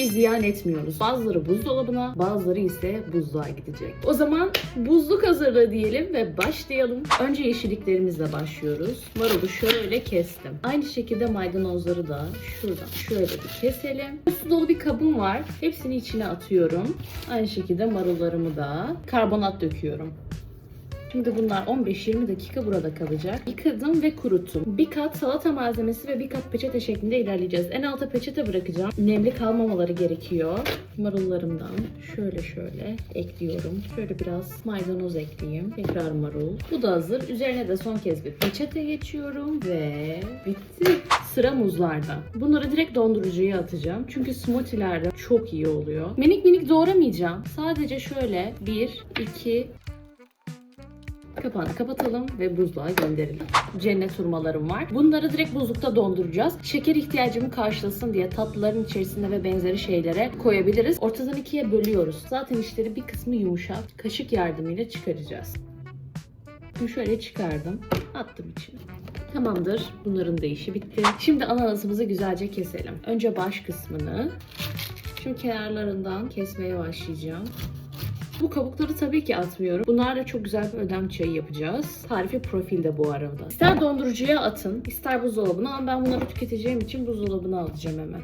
şey ziyan etmiyoruz. Bazıları buzdolabına, bazıları ise buzluğa gidecek. O zaman buzluk hazırla diyelim ve başlayalım. Önce yeşilliklerimizle başlıyoruz. Marulu şöyle kestim. Aynı şekilde maydanozları da şuradan şöyle bir keselim. Su dolu bir kabım var. Hepsini içine atıyorum. Aynı şekilde marullarımı da karbonat döküyorum. Şimdi bunlar 15-20 dakika burada kalacak. Yıkadım ve kuruttum. Bir kat salata malzemesi ve bir kat peçete şeklinde ilerleyeceğiz. En alta peçete bırakacağım. Nemli kalmamaları gerekiyor. Marullarımdan şöyle şöyle ekliyorum. Şöyle biraz maydanoz ekleyeyim. Tekrar marul. Bu da hazır. Üzerine de son kez bir peçete geçiyorum ve bitti. Sıra muzlarda. Bunları direkt dondurucuya atacağım. Çünkü smoothie'lerde çok iyi oluyor. Minik minik doğramayacağım. Sadece şöyle 1, 2, Kapağını kapatalım ve buzluğa gönderelim. Cennet hurmalarım var. Bunları direkt buzlukta donduracağız. Şeker ihtiyacımı karşılasın diye tatlıların içerisine ve benzeri şeylere koyabiliriz. Ortadan ikiye bölüyoruz. Zaten içleri bir kısmı yumuşak. Kaşık yardımıyla çıkaracağız. Bunu şöyle çıkardım. Attım içine. Tamamdır. Bunların da işi bitti. Şimdi ananasımızı güzelce keselim. Önce baş kısmını. Şimdi kenarlarından kesmeye başlayacağım. Bu kabukları tabii ki atmıyorum. Bunlarla çok güzel bir ödem çayı yapacağız. Tarifi profilde bu arada. İster dondurucuya atın, ister buzdolabına ama ben bunları tüketeceğim için buzdolabına alacağım hemen.